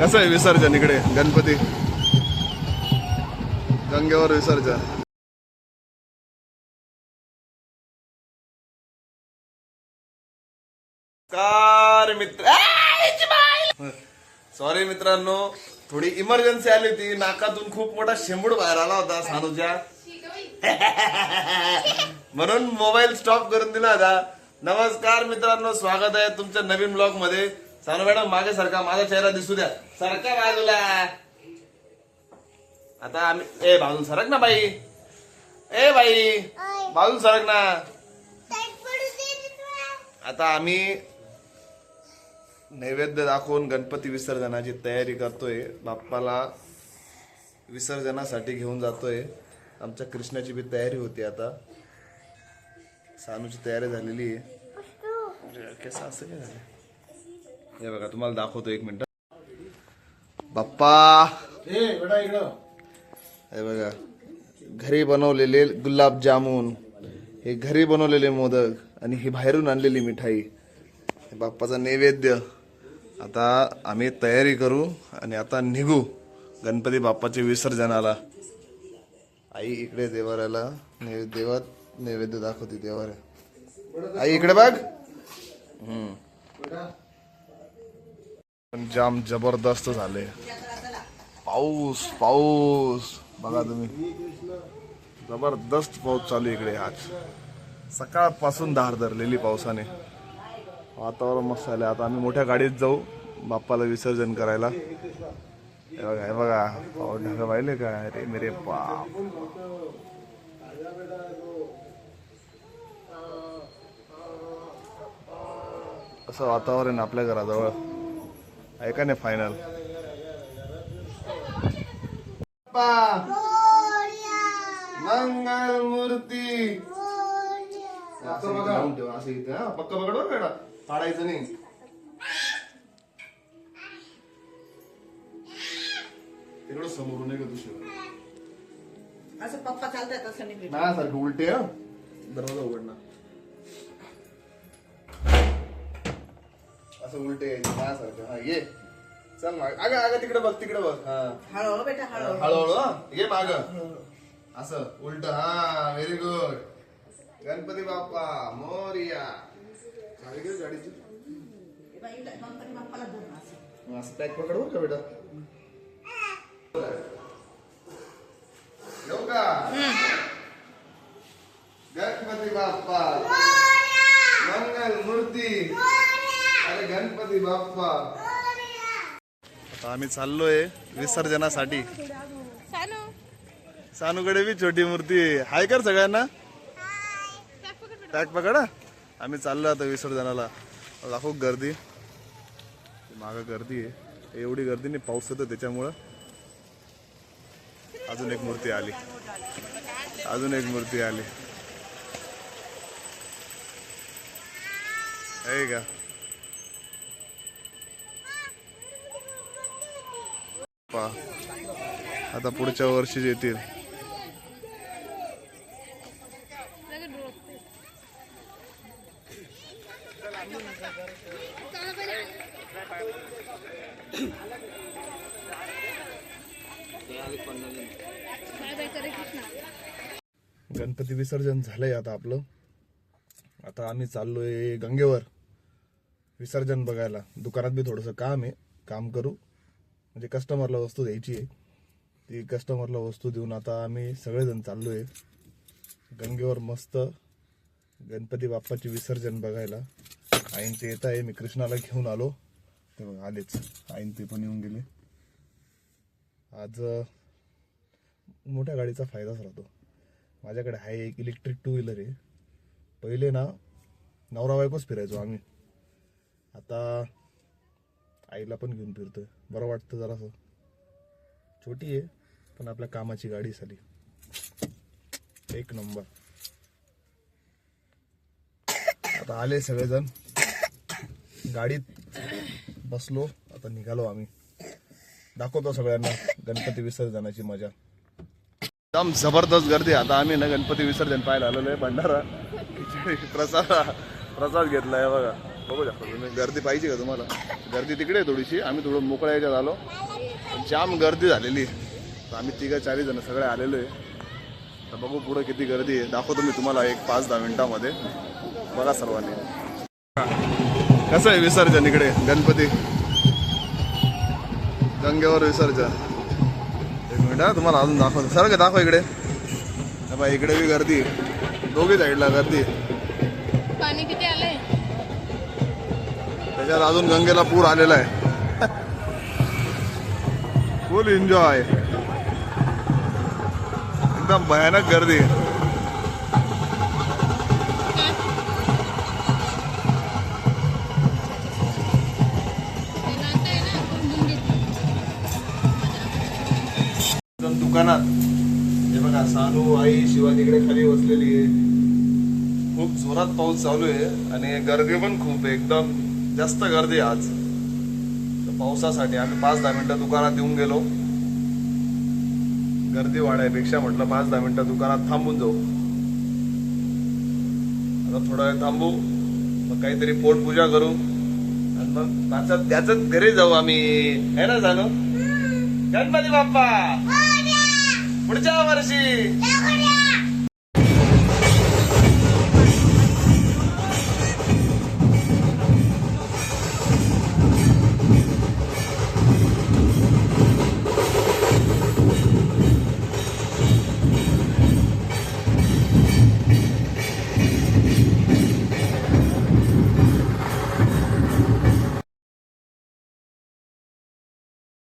कसं आहे विसर्जन इकडे? गणपती. गंगेवर विसर्जन. कार मित्र सॉरी मित्रांनो. थोडी इमर्जन्सी आली होती. नाकातून खूप मोठा शेंबूड बाहेर आला होता सानूच्या म्हणून मोबाईल स्टॉप करून दिला होता. नमस्कार मित्रांनो. स्वागत आहे तुमच्या नवीन ब्लॉगमध्ये. सानू मॅडम मागे सारखा माझा चेहरा दिसू द्या. सारखा बाजूला. आता आम्ही ए बाजून सरक ना बाई. ए बाई. बाजून सरक ना. आता आम्ही नैवेद्य दाखवून गणपती विसर्जनाची तयारी करतोय. बाप्पाला विसर्जनासाठी घेऊन जातोय. आमच्या कृष्णाची बी तयारी होती आता. सानूची तयारी झालेली आहे. कसं असं काय झालं? हे बघा तुम्हाला दाखवतो एक मिनिट. बाप्पा. हे बघा घरी बनवलेले गुलाब जामुन हे घरी बनवलेले मोदक आणि ही बाहेरून आणलेली मिठाई. बाप्पाचा नैवेद्य. आता आम्ही तयारी करू आणि आता निघू गणपती बाप्पाच्या विसर्जनाला. आई इकडे देवाऱ्याला नैवेद्य देवात नैवेद्य दाखवते देवाऱ्या. आई इकडे बघ. हम्म. पण जाम जबरदस्त झाले. पाऊस पाऊस. बघा तुम्ही. जबरदस्त पाऊस चालू आहे इकडे आज. सकाळपासून धार धरलेली पावसाने. वातावरण मस्त झालं आता आम्ही मोठ्या गाडीत जाऊ. बाप्पाला विसर्जन करायला. हे बघा हे बघा. पाऊस ढगा पाहिले का? अरे मेरे बाप. असं वातावरण आपल्या घराजवळ. आहे का नाही फायनल मंगल मूर्ती. असं लावून ठेवा, असं इथे. हा पक्क पकड बेटा. पाडायचं नाही. तिकडं समोरून आहे का दुसरं असं पप्पा चालतात असं नाही माझ्यासारखं उलटे हा. दरवाजा उघडणार. असं उलटे यायचं माझ्यासारखं. हा ये. चल माग. अगं अगं तिकडे बघ तिकडे बघ. हा. हळू बेटा हळू हळूहळू. हा. ये माग. असं उलट. हा व्हेरी गुड गणपती बाप्पा मोरिया. गाडी घेऊ गाडीची बाई, गणपती बाप्पाला धरून असं. असं पॅक पकड का बेटा? येऊ का? गणपती बाप्पा. मंगल मूर्ती. गणपती बाप्पा. आता आम्ही चाललोय विसर्जनासाठी. सानूकडे बी छोटी मूर्ती आहे. हाय कर सगळ्यांना. पॅक पकड. आम्ही चाललो आता विसर्जनाला. खूप गर्दी. मागं गर्दी आहे. एवढी गर्दी नाही पाऊस येतो त्याच्यामुळं. अजून एक मूर्ती आली. अजून एक मूर्ती आली. आहे का? पहा आता पुढच्या वर्षीच येतील. गणपती विसर्जन झालंय आता आपलं. आता आम्ही चाललोय गंगेवर. विसर्जन बघायला. दुकानात बी थोडंसं काम आहे. काम करू. म्हणजे कस्टमरला वस्तू द्यायची आहे. ती कस्टमरला वस्तू देऊन आता आम्ही सगळेजण चाललो आहे गंगेवर मस्त गणपती बाप्पाचे विसर्जन बघायला. आईन ते येत आहे मी कृष्णाला घेऊन आलो. ते बघा आलेच. आईन ते पण येऊन गेले. आज मोठ्या गाडीचा फायदाच राहतो. माझ्याकडे आहे एक इलेक्ट्रिक टू व्हीलर आहे. पहिले ना नवरा बायकोच फिरायचो आम्ही. आता आईला पण घेऊन फिरतोय. बरं वाटतं जरासं. छोटी आहे पण आपल्या कामाची गाडी झाली. एक नंबर. आता आले सगळेजण. गाडीत बसलो आता निघालो आम्ही. दाखवतो सगळ्यांना गणपती विसर्जनाची मजा. एकदम जबरदस्त गर्दी. आता आम्ही ना गणपती विसर्जन पाहायला आलेलो आहे. भंडारा. प्रसाद प्रसाद घेतलाय बघा. बघू शकता तुम्ही गर्दी पाहिजे का तुम्हाला? गर्दी तिकडे आहे थोडीशी. आम्ही थोडं मोकळ्या याच्यात आलो. पण जाम गर्दी झालेली. आहे. तर आम्ही तिघं चारी जण सगळे आलेलो आहे. तर बघू पुढं किती गर्दी आहे. दाखवतो मी तुम्हाला एक पाच दहा मिनिटामध्ये. बघा सर्वांनी. कसं आहे विसर्जन इकडे? गणपती? गंगेवर विसर्जन. एक मिनिट हा तुम्हाला अजून दाखवतो. सर का दाखव इकडे. बाबा इकडे बी गर्दी आहे. दोघी साईडला गर्दी पाणी किती आलंय? त्याच्यात अजून गंगेला पूर आलेला आहे. फुल एन्जॉय एकदम भयानक गर्दी आहे. दुकानात. हे बघा सानू आई शिवा तिकडे खाली बसलेली आहे. खूप जोरात पाऊस चालू आहे आणि गर्दी पण खूप आहे. एकदम जास्त गर्दी आहे आज. तर पावसासाठी आम्ही पाच दहा मिनिटं दुकानात येऊन गेलो. गर्दी वाढायपेक्षा म्हटलं पाच दहा मिनिटं दुकानात थांबून जाऊ. आता थोडा वेळ थांबू मग काहीतरी पोटपूजा करू. आणि मग नाचत त्याच घरी जाऊ आम्ही. है ना जाणू गणपती बाप्पा! पुढच्या वर्षी!